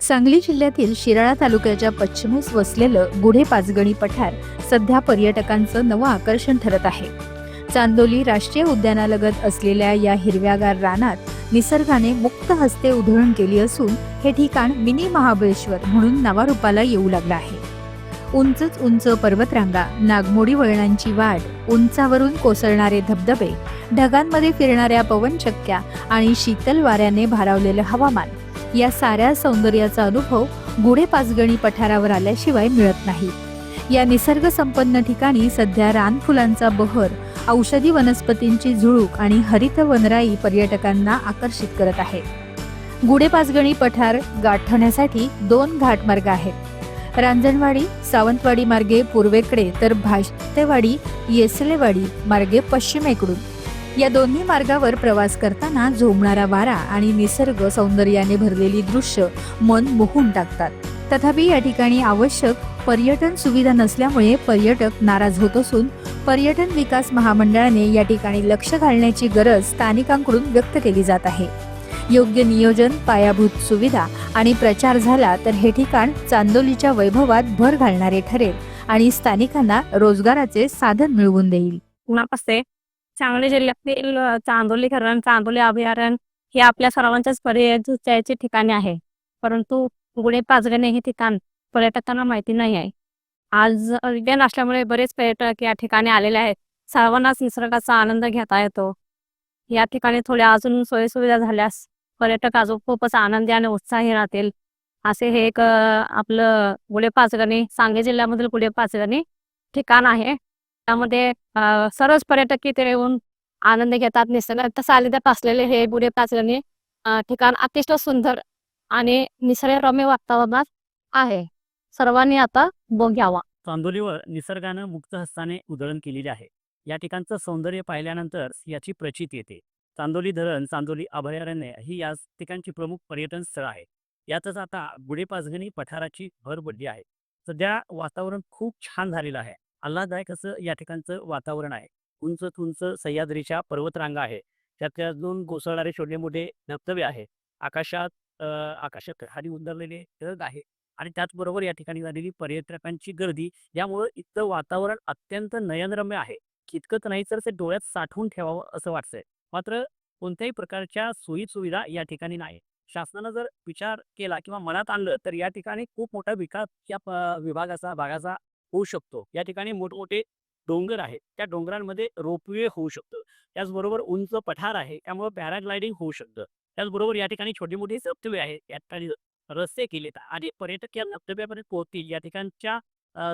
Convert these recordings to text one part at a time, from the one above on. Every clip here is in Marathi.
सांगली जिल्ह्यातील शिराळा तालुक्याच्या पश्चिमेस वसलेलं गुढे पाचगणी पठार सध्या पर्यटकांचं नवं आकर्षण ठरत आहे. चांदोली राष्ट्रीय उद्यानालगत असलेल्या या हिरव्यागार रानात निसर्गाने मुक्त हस्ते उधळण केली असून हे ठिकाण मिनी महाबळेश्वर म्हणून नावारूपाला येऊ लागलं आहे. उंचच उंच पर्वतरांगा नागमोडी वळणांची वाट उंचावरून कोसळणारे धबधबे ढगांमध्ये फिरणाऱ्या पवनचक्क्या आणि शीतल वाऱ्याने भारावलेलं हवामान या साऱ्या सौंदर्याचा अनुभव गुढे पाचगणी पठारावर आल्याशिवाय मिळत नाही. या निसर्ग संपन्न ठिकाणी सध्या रानफुलांचा बहर औषधी वनस्पतींची झुळूक आणि हरित वनराई पर्यटकांना आकर्षित करत आहे. गुढे पाचगणी पठार गाठण्यासाठी दोन घाटमार्ग आहेत. रांजणवाडी सावंतवाडी मार्गे पूर्वेकडे तर भाष्तेवाडी येसलेवाडी मार्गे पश्चिमेकडून. या दोन्ही मार्गावर प्रवास करताना झोमणारा वारा आणि निसर्ग सौंदर्याने भरलेली दृश्य मन मोहून टाकतात. तथापि या ठिकाणी आवश्यक पर्यटन सुविधा नसल्यामुळे पर्यटक नाराज होत असून पर्यटन विकास महामंडळाने या ठिकाणी लक्ष घालण्याची गरज स्थानिकांकडून व्यक्त केली जात आहे. योग्य नियोजन पायाभूत सुविधा आणि प्रचार झाला तर हे ठिकाण चांदोलीच्या वैभवात भर घालणारे ठरेल आणि स्थानिकांना रोजगाराचे साधन मिळवून देईल. सांगली जिल्ह्यातील चांदोली धरण चांदोली अभयारण्य हे आपल्या सर्वांच्याच पर्यटनाचे ठिकाणे आहे. परंतु गुढे पाजगणे हे ठिकाण पर्यटकांना माहिती नाही आहे. आज उद्यान असल्यामुळे बरेच पर्यटक या ठिकाणी आलेले आहेत. सर्वांनाच निसर्गाचा आनंद घेता येतो. या ठिकाणी थोड्या अजून सोयीसुविधा झाल्यास पर्यटक अजून खूपच आनंदी आणि उत्साही राहतील. असे हे एक आपलं गुढे पाचगणी सांगली जिल्ह्यामधील गुढे पाचगणी ठिकाण आहे. त्यामध्ये सर्वच पर्यटक इथे येऊन आनंद घेतात निसर्ग सानिध्यात असलेले हे गुढे पाचरणी ठिकाण अतिशय सुंदर आणि निसर्गरम्य वातावरणात आहे. सर्वांनी आता बघावा चांदोलीवर निसर्गानं मुक्त हस्ताने उधळण केलेली आहे. या ठिकाणचं सौंदर्य पाहिल्यानंतर याची प्रचिती येते. चांदोली धरण चांदोली अभयारण्य ही या ठिकाणची प्रमुख पर्यटन स्थळ आहे यातच आता गुढे पाचगणी पठाराची भर पडली आहे. सध्या वातावरण खूप छान झालेलं आहे. आल्हाददायक असं या ठिकाणचं वातावरण आहे. उंच उंच सह्याद्रीच्या पर्वतरांगा आहे. त्यातल्या दोन कोसळणारे छोटे मोठे धबधबे आहे. आकाशात आकाशात खाली उंदरलेले ढग आहे आणि त्याचबरोबर या ठिकाणी झालेली पर्यटकांची गर्दी यामुळं इथलं वातावरण अत्यंत नयनरम्य आहे. इतकंच नाही तर ते डोळ्यात साठवून ठेवावं असं वाटतंय. मात्र कोणत्याही प्रकारच्या सोयी सुविधा या ठिकाणी नाही. शासनानं जर विचार केला किंवा मनात आणलं तर या ठिकाणी खूप मोठा विकास या विभागाचा भागाचा होऊ शकतो. या ठिकाणी मोठमोठे डोंगर आहेत. त्या डोंगरांमध्ये रोपवे होऊ शकतं. त्याचबरोबर उंच पठार आहे. त्यामुळे पॅराग्लायडिंग होऊ शकतं. त्याचबरोबर या ठिकाणी छोटी मोठी धबधबे आहेत. या ठिकाणी रस्ते केलेत. आणि पर्यटक या धबधब्यापर्यंत पोहोचतील. या ठिकाणच्या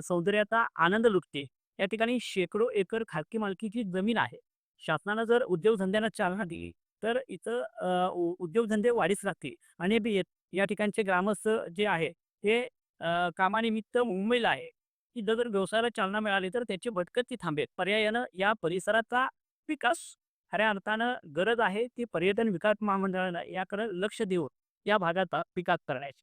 सौंदर्याचा आनंद लुटतील. या ठिकाणी शेकडो एकर खाजगी मालकीची जमीन आहे. शासनानं जर उद्योगधंद्यांना चालना दिली तर इथं उद्योगधंदे वाढीस लागतील. आणि ये- ठिकाणचे ग्रामस्थ जे आहे हे अ, कामानिमित्त मुंबईला आहे. की जर व्यवसायाला चालना मिळाली तर त्याची भटकती थांबेल. पर्यायानं या परिसराचा विकास खऱ्या अर्थानं गरज आहे ती पर्यटन विकास महामंडळानं याकडे लक्ष देऊन या भागाचा विकास करण्याची.